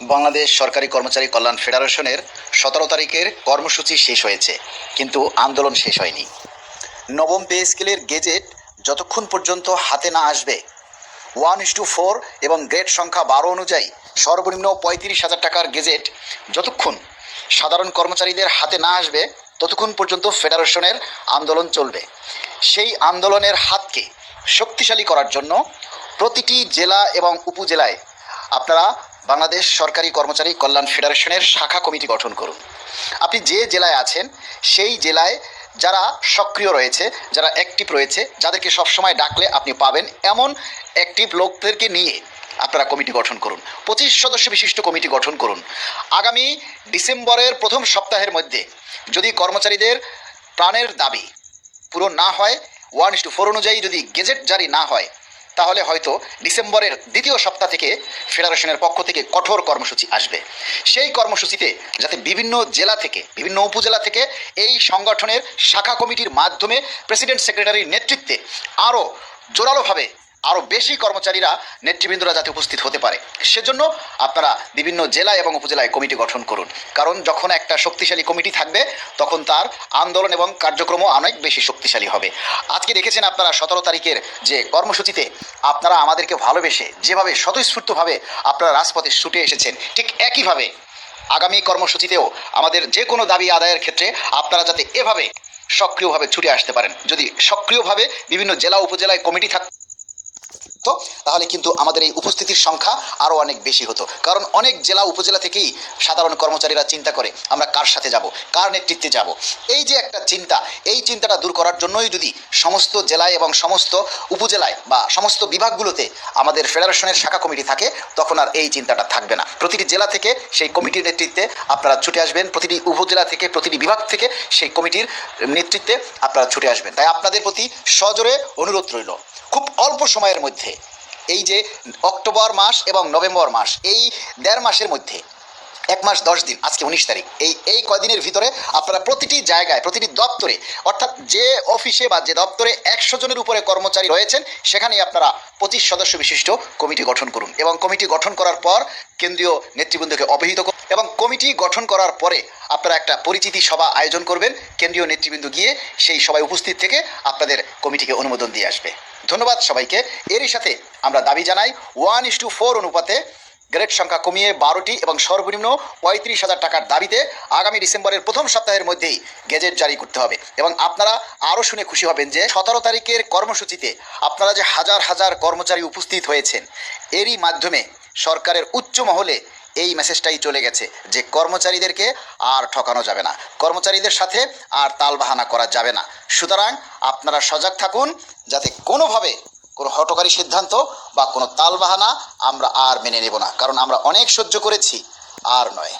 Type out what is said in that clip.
বাংলাদেশ সরকারি কর্মচারী কল্যাণ ফেডারেশনের সতেরো তারিখের কর্মসূচি শেষ হয়েছে, কিন্তু আন্দোলন শেষ হয়নি। নবম পে স্কেলের গেজেট যতক্ষণ পর্যন্ত হাতে না আসবে, ওয়ান ইস টু ফোর এবং গ্রেড সংখ্যা বারো অনুযায়ী সর্বনিম্ন পঁয়ত্রিশ হাজার টাকার গেজেট যতক্ষণ সাধারণ কর্মচারীদের হাতে না আসবে, ততক্ষণ পর্যন্ত ফেডারেশনের আন্দোলন চলবে। সেই আন্দোলনের হাতকে শক্তিশালী করার জন্য প্রতিটি জেলা এবং উপজেলায় আপনারা বাংলাদেশ সরকারি কর্মচারী কল্যাণ ফেডারেশনের শাখা কমিটি গঠন করুন। আপনি যে জেলায় আছেন, সেই জেলায় যারা সক্রিয় রয়েছে, যারা অ্যাক্টিভ রয়েছে, যাদেরকে সবসময় ডাকলে আপনি পাবেন এমন অ্যাক্টিভ লোকদেরকে নিয়ে আপনারা কমিটি গঠন করুন। পঁচিশ সদস্য বিশিষ্ট কমিটি গঠন করুন। আগামী ডিসেম্বরের প্রথম সপ্তাহের মধ্যে যদি কর্মচারীদের প্রাণের দাবি পূরণ না হয় ওয়ান ইস টু ফোর অনুযায়ী যদি গেজেট জারি না হয় তাহলে হয়তো ডিসেম্বরের দ্বিতীয় সপ্তাহ থেকে ফেডারেশনের পক্ষ থেকে কঠোর কর্মসূচি আসবে। সেই কর্মসূচিতে যাতে বিভিন্ন জেলা থেকে, বিভিন্ন উপজেলা থেকে এই সংগঠনের শাখা কমিটির মাধ্যমে প্রেসিডেন্ট সেক্রেটারির নেতৃত্বে আরও জোরালোভাবে আরও বেশি কর্মচারীরা নেতৃবৃন্দরা যাতে উপস্থিত হতে পারে। সেজন্য আপনারা বিভিন্ন জেলা এবং উপজেলায় কমিটি গঠন করুন। কারণ যখন একটা শক্তিশালী কমিটি থাকবে, তখন তার আন্দোলন এবং কার্যক্রমও অনেক বেশি শক্তিশালী হবে। আজকে দেখেছেন আপনারা সতেরো তারিখের যে কর্মসূচিতে আপনারা আমাদেরকে ভালোবেসে, যেভাবে স্বতঃস্ফূর্তভাবে আপনারা রাজপথে ছুটে এসেছেন, ঠিক একইভাবে আগামী কর্মসূচিতেও আমাদের যে কোনো দাবি আদায়ের ক্ষেত্রে আপনারা যাতে এভাবে সক্রিয়ভাবে ছুটে আসতে পারেন। যদি সক্রিয়ভাবে বিভিন্ন জেলা, উপজেলায় কমিটি থাক তো, তাহলে কিন্তু আমাদের এই উপস্থিতির সংখ্যা আরও অনেক বেশি হতো। কারণ অনেক জেলা উপজেলা থেকেই সাধারণ কর্মচারীরা চিন্তা করে, আমরা কার সাথে যাব, কার নেতৃত্বে যাব। এই যে একটা চিন্তা, এই চিন্তাটা দূর করার জন্যই যদি সমস্ত জেলায় এবং সমস্ত উপজেলায় বা সমস্ত বিভাগগুলোতে আমাদের ফেডারেশনের শাখা কমিটি থাকে, তখন আর এই চিন্তাটা থাকবে না। প্রতিটি জেলা থেকে সেই কমিটির নেতৃত্বে আপনারা ছুটে আসবেন, প্রতিটি উপজেলা থেকে, প্রতিটি বিভাগ থেকে সেই কমিটির নেতৃত্বে আপনারা ছুটে আসবেন। তাই আপনাদের প্রতি সজোরে অনুরোধ রইল। খুব অল্প সময়ের মধ্যে। এই যে অক্টোবর মাস এবং নভেম্বর মাস, এই দেড় মাসের মধ্যে। এক মাস দশ দিন, আজকে উনিশ তারিখ। এই এই কদিনের ভিতরে আপনারা প্রতিটি জায়গায়, প্রতিটি দপ্তরে, অর্থাৎ যে অফিসে বা যে দপ্তরে একশো জনের উপরে কর্মচারী রয়েছেন, সেখানেই আপনারা পঁচিশ সদস্য বিশিষ্ট কমিটি গঠন করুন এবং কমিটি গঠন করার পর কেন্দ্রীয় নেতৃবৃন্দকে অবহিত করুন এবং কমিটি গঠন করার পরে আপনারা একটা পরিচিতি সভা আয়োজন করবেন, কেন্দ্রীয় নেতৃবৃন্দ গিয়ে সেই সভায় উপস্থিত থেকে আপনাদের কমিটিকে অনুমোদন দিয়ে আসবে। ধন্যবাদ সবাইকে। এরই সাথে আমরা দাবি জানাই, ওয়ান ইস টু ফোর অনুপাতে গ্রেড সংখ্যা কমিয়ে বারোটি এবং সর্বনিম্ন পঁয়ত্রিশ হাজার টাকার দাবিতে আগামী ডিসেম্বরের প্রথম সপ্তাহের মধ্যেই গেজেট জারি করতে হবে। এবং আপনারা আরও শুনে খুশি হবেন যে সতেরো তারিখের কর্মসূচিতে আপনারা যে হাজার হাজার কর্মচারী উপস্থিত হয়েছেন, এরই মাধ্যমে সরকারের উচ্চ মহলে এই মেসেজটাই চলে গেছে যে কর্মচারীদেরকে আর ঠকানো যাবে না, কর্মচারীদের সাথে আর তালবাহানা করা যাবে না। সুতরাং আপনারা সজাগ থাকুন, যাতে কোনোভাবে কোনো হটকারী সিদ্ধান্ত বা কোনো তালবাহানা আমরা আর মেনে নেব না। কারণ আমরা অনেক সহ্য করেছি, আর নয়।